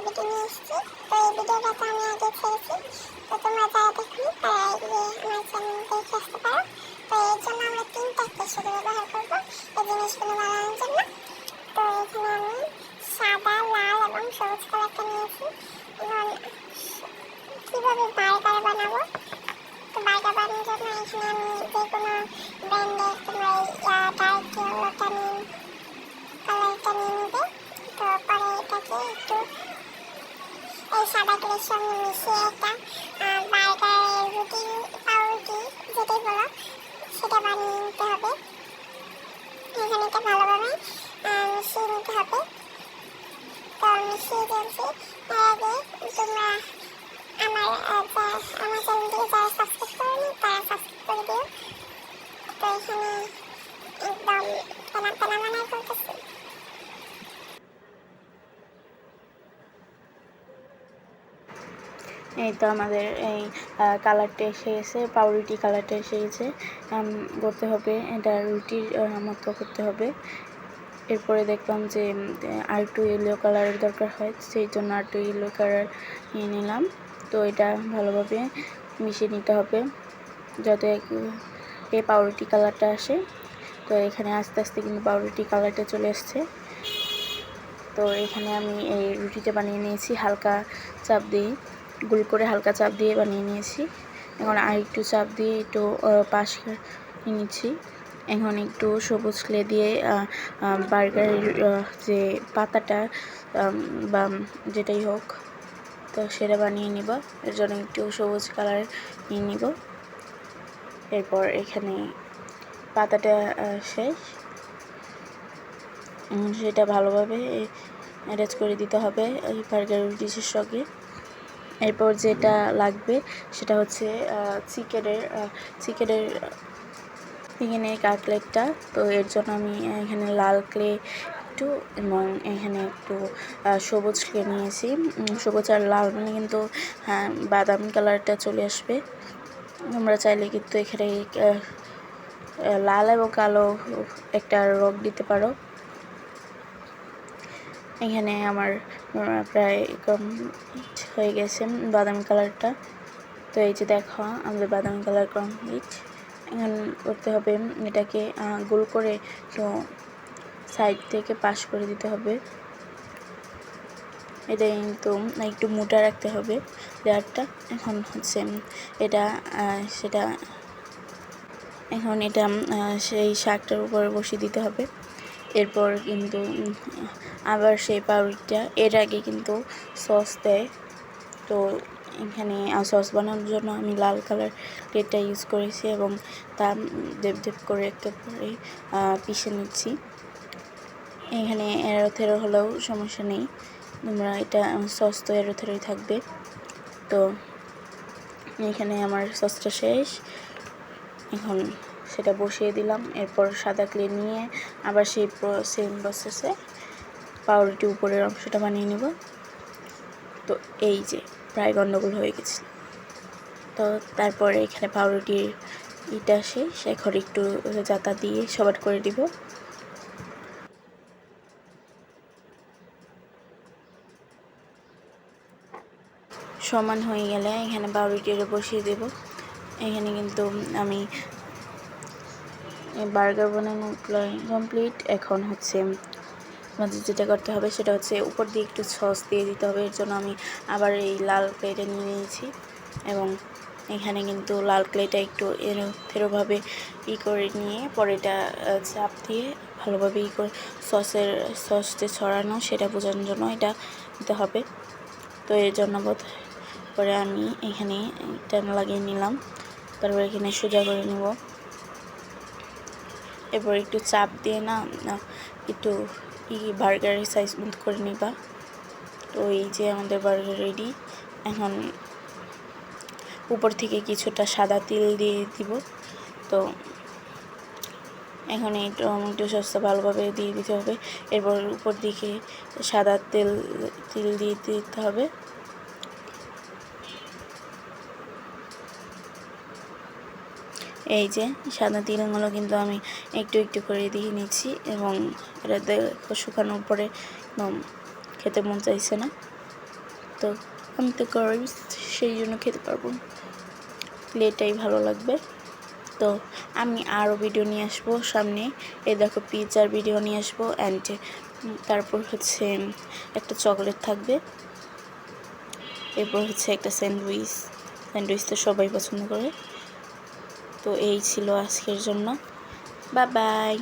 Activity নিয়ে এসেছি। তো এই ভিডিওটা আমি আগে ছেড়েছি। তো তোমরা যারা দেখনি, তারা এগিয়ে আমার চ্যানেল দেখে আসতে পারো। তো এর জন্য আমরা তিনটা কেশর ব্যবহার করব। এই জিনিসগুলো বানানোর জন্য। তো এখানে আমি সাদা, লাল এবং সবুজ কালারটা নিয়েছি এবং কীভাবে বার্গার বানাবো তো বার্গার বানানোর জন্য এখানে আমি যে কোনো ব্র্যান্ডের তোমরা ডার্ক ইয়েলোটা নিয়ে কালারটা নিয়ে নেবে তো পরে এটাকে একটু এই সাদা গ্লের সঙ্গে মিশিয়ে একটা বার্গারের রুটি পাউরুটি যেটাই বলো সেটা বানিয়ে নিতে হবে এখানে এটা ভালোভাবে আহ, মিশিয়ে নিতে হবে তো মিশিয়ে দিয়েছি তার আগে তোমরা আমার আহ, যা- আমার চ্যানেলটিকে যারা সাবস্ক্রাইব করেনি তারা সাবস্ক্রাইব করে দিও তো এখানে একদম টানা টানা বানাই করতেছি এই তো আমাদের এই কালারটা এসে গেছে পাউরুটি কালারটা এসে গেছে করতে হবে, এটা রুটির মতো করতে হবে। এরপরে দেখলাম যে আর টু ইয়েলো কালারের দরকার হয়, সেই জন্য আর একটু ইয়েলো কালার নিয়ে নিলাম। তো এটা ভালোভাবে মিশিয়ে নিতে হবে, যাতে এই পাউরুটি কালারটা আসে। তো এখানে আস্তে আস্তে কিন্তু পাউরুটি কালারটা চলে আসছে তো এখানে আমি এই রুটিটা বানিয়ে নিয়েছি, হালকা চাপ দিয়ে। গোল করে হালকা চাপ দিয়ে বানিয়ে নিয়েছি। এখন আর একটু চাপ দিয়ে একটু পাশ নিয়েছি এখন একটু সবুজ ক্লে দিয়ে বার্গারের যে পাতাটা বা যেটাই হোক, তো সেটা বানিয়ে নিব। এর জন্য একটু সবুজ কালার নিয়ে নিব। এরপর এখানে পাতাটা শেষ। সেটা ভালোভাবে অ্যাটাচ করে দিতে হবে এই বার্গার ডিশের সঙ্গে এরপর যেটা লাগবে সেটা হচ্ছে চিকেনের চিকেনের চিকেনের কাটলেটটা। তো এর জন্য আমি এখানে লাল ক্লে একটু এবং এখানে একটু সবুজ ক্লে নিয়েছি। সবুজ আর লাল মানে কিন্তু হ্যাঁ বাদামি কালারটা চলে আসবে। তোমরা চাইলে কিন্তু এখানে লাল এবং কালো একটা রং দিতে পারো। এখানে আমার প্রায় হয়ে গেছে বাদামি কালারটা। তো এই যে দেখো, আমাদের বাদামি কালার কমপ্লিট এখন করতে হবে এটাকে গোল করে তো সাইড থেকে পাশ করে দিতে হবে। এটা কিন্তু একটু মোটা রাখতে হবে লেয়ারটা। এখন হচ্ছে এটা সেটা, এখন এটা সেই শাকটার উপরে বসিয়ে দিতে হবে। এরপর কিন্তু আবার সেই পাউরুটিটা এর আগে কিন্তু সস দেয়। তো এখানে সস বানানোর জন্য আমি লাল কালার প্লেটটা ইউজ করেছি এবং তা উম, দেব দেব করে একেবারে আহ, পিষে নিচ্ছি। এখানে এরো থেরো হলেও সমস্যা নেই। তোমরা এটা সস তো এরো থেরোই থাকবে। তো এখানে আমার সসটা শেষ। এখন সেটা বসিয়ে দিলাম। এরপর সাদা ক্লে নিয়ে আবার সেই সেম প্রসেসে পাউরুটি উপরের অংশটা বানিয়ে নেব। তো এই যে, প্রায় গণ্ডগোল হয়ে গেছে তো তারপরে এখানে পাউরুটির ইটা শেষ। এখন একটু জাতা দিয়ে সবার করে দিব। সমান হয়ে গেলে এখানে পাউরুটিটা বসিয়ে দেব। এখানে কিন্তু আমি বার্গার বানানো কমপ্লিট। এখন হচ্ছে আমাদের যেটা করতে হবে সেটা হচ্ছে উপর দিয়ে একটু সস দিয়ে দিতে হবে। এর জন্য আমি আবার এই লাল প্লেটে নিয়ে নিয়েছি এবং এখানে কিন্তু লাল ক্লেটা একটু এরো থেরোভাবে ই করে নিয়ে পরে এটা চাপ দিয়ে ভালোভাবে ই করে সসের, সস যে ছড়ানো সেটা বোঝানোর জন্য এটা দিতে হবে। তো এর জন্য বোধ পরে আমি এখানে এটা লাগিয়ে নিলাম। তারপর এখানে সোজা করে নেব। এরপর একটু চাপ দিয়ে না একটু ই বার্গারের সাইজ মতো করে নিবা। তো এই যে আমাদের বার্গার রেডি এখন উপর থেকে কিছুটা সাদা তিল দিয়ে দিব। তো এখন এই টমেটো সসটা ভালোভাবে দিয়ে দিতে হবে। এরপর উপর দিকে সাদা তেল, তিল দিয়ে দিতে হবে। এই যে, সাদা তিলগুলো কিন্তু আমি একটু একটু করে দিয়ে নিচ্ছি এবং এটা দেখো শুকানোর পরে খেতে মন চাইছে না। তো আমি তো গার্লস সেই জন্য খেতে পারব। এটাই ভালো লাগবে। তো আমি আরও ভিডিও নিয়ে আসব সামনে। এই দেখো পিৎজার ভিডিও নিয়ে আসব অ্যান্ড তারপর হচ্ছে একটা চকলেট থাকবে। এরপর হচ্ছে একটা স্যান্ডউইচ স্যান্ডউইচ তো সবাই পছন্দ করে। তো এই ছিল আজকের জন্য। বা বাই